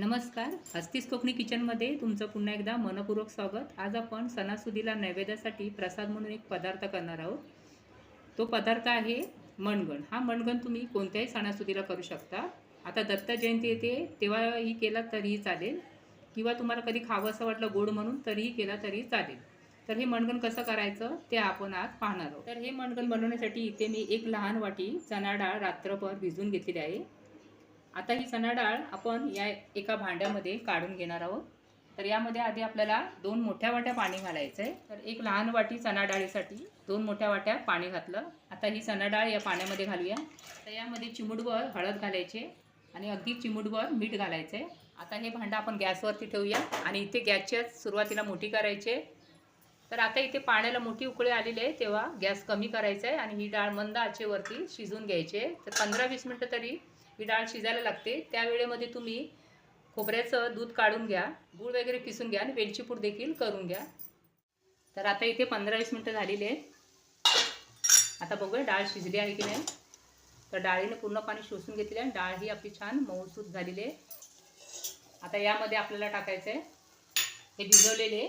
नमस्कार. हस्तीस कोकणी किचनमध्ये तुमचं पुन्हा एकदा मनपूर्वक स्वागत. आज आपण सणासुदीला नैवेद्यासाठी प्रसाद म्हणून एक पदार्थ करणार आहोत. तो पदार्थ आहे मणगण. हा मणगण तुम्ही कोणत्याही सणासुदीला करू शकता. आता दत्त जयंती येते तेव्हाही केला तरीही चालेल. किंवा तुम्हाला कधी खावं असं वाटलं गोड म्हणून तरीही केला तरी चालेल. तर हे मणगण कसं करायचं ते आपण आज पाहणार आहोत. तर हे मणगण बनवण्यासाठी इथे मी एक लहान वाटी चणा डाळ रात्रभर भिजून घेतलेली आहे. आता ही चणा डाळ आपण या एका भांड्यामध्ये काढून घेणार आहोत. तर यामध्ये आधी आपल्याला दोन मोठ्या वाट्या पाणी घालायचं आहे तर एक लहान वाटी चणा डाळीसाठी दोन मोठ्या वाट्या पाणी घातलं. आता ही चणा डाळ या पाण्यामध्ये घालूया. तर यामध्ये चिमुडभर हळद घालायचे आणि अगदी चिमुडभर मीठ घालायचं आहे आता हे भांडं आपण गॅसवरती ठेवूया आणि इथे गॅसच्या सुरुवातीला मोठी करायचे. तर आता इथे पाण्याला मोठी उकळी आलेली आहे तेव्हा गॅस कमी करायचा आहे आणि ही डाळ मंद आचेवरती शिजून घ्यायची आहे. तर पंधरा वीस मिनटं तरी ही डाळ शिजायला लागते. त्या वेळेमध्ये तुम्ही खोबऱ्याचं दूध काढून घ्या गूळ वगैरे पिसून घ्या आणि वेलची पूड देखील करून घ्या. तर आता इथे पंधरा वीस मिनटं झालेली आहेत. आता बघूया डाळ शिजली आहे की नाही. तर डाळीने पूर्ण पाणी शोषून घेतले आणि डाळ ही आपली छान मऊसूत झालेली आहे. आता यामध्ये आपल्याला टाकायचं आहे हे भिजवलेले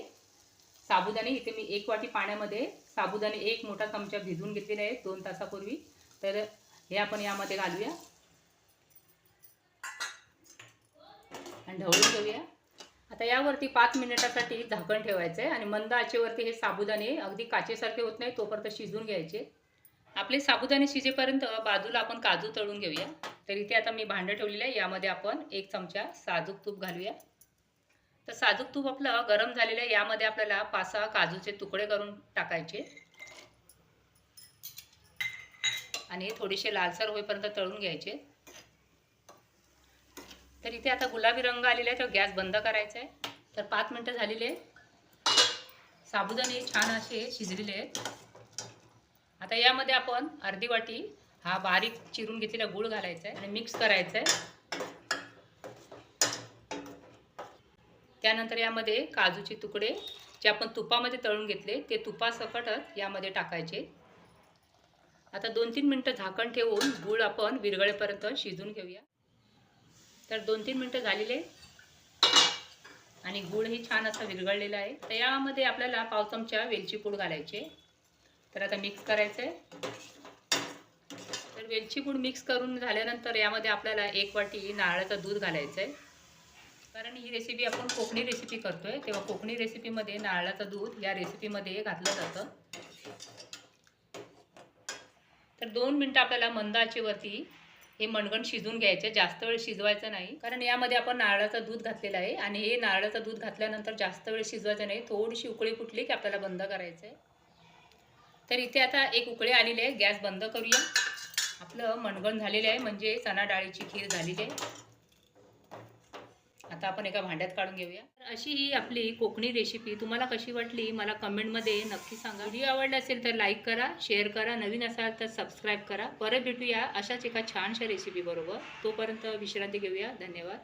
साबुदाणे. इथे मी एक वाटी पाण्यामध्ये साबुदाणे एक मोठा चमचा भिजवून घेतलेले आहे दोन तासापूर्वी. तर हे आपण यामध्ये घालूया. ढवळून घेऊया. आता यावरती पाच मिनिटासाठी झाकण ठेवायचं आहे आणि मंद आचेवरती हे साबुदाणे अगदी काचेसारखे होत नाही तोपर्यंत शिजून घ्यायचे. आपले साबुदाणे शिजेपर्यंत बाजूला आपण काजू तळून घेऊया. तर इथे आता मी भांडं ठेवलेलं आहे यामध्ये आपण एक चमचा साजूक तूप घालूया. तर साजूक तूप आपलं गरम झालेलं आहे यामध्ये आपल्याला पाच सहा काजूचे तुकडे करून टाकायचे. आणि थोडेसे लालसर होईपर्यंत तळून घ्यायचे. तर इथे आता गुलाबी रंग आलेला आहे तर गॅस बंद करायचा आहे तर पाच मिनटं झालेले साबुदाणे छान असे शिजलेले आहेत. आता यामध्ये आपण अर्धी वाटी हा बारीक चिरून घेतलेला गूळ घालायचा आहे आणि मिक्स करायचा आहे त्यानंतर यामध्ये काजूचे तुकडे जे आपण तुपामध्ये तळून घेतले ते तुपासकटच यामध्ये टाकायचे. आता दोन तीन मिनटं झाकण ठेवून गूळ आपण विरगळेपर्यंत शिजून घेऊया. तर दोन तीन मिनटं झालेले आणि गूळही छान असा विरघळलेला आहे. तर यामध्ये आपल्याला पाव चमचा वेलची पूड घालायचे तर आता मिक्स करायचं आहे तर वेलची पूड मिक्स करून झाल्यानंतर यामध्ये आपल्याला एक वाटी नारळाचं दूध घालायचं आहे कारण ही रेसिपी आपण कोकणी रेसिपी करतो आहे तेव्हा कोकणी रेसिपीमध्ये नारळाचं दूध या रेसिपीमध्ये घातलं जातं. तर दोन मिनटं आपल्याला मंदाचीवरती हे मणगण शिजून घ्यायचे जास्त वेळ शिजवायचं नाही. कारण यामध्ये आपण नारळाचं दूध घातलेलं आहे आणि हे नारळाचं दूध घातल्यानंतर जास्त वेळ शिजवायचं नाही. थोडीशी उकळी फुटली की आपल्याला बंद करायचं आहे. तर इथे आता एक उकळी आलेली आहे. गॅस बंद करूया. आपलं मणगण झालेलं आहे. म्हणजे चणा डाळीची खीर झालेली आहे. आता आपण एका भांड्यात काढून घेऊया. तर अशी ही आपली कोकणी रेसिपी तुम्हाला कशी वाटली? मला कमेंटमध्ये नक्की सांगा. व्हिडिओ आवडला असेल तर लाईक करा शेअर करा. नवीन असाल तर सबस्क्राईब करा. परत भेटूया अशाच एका छानशा रेसिपी बरोबर. तोपर्यंत विश्रांती घेऊया. धन्यवाद.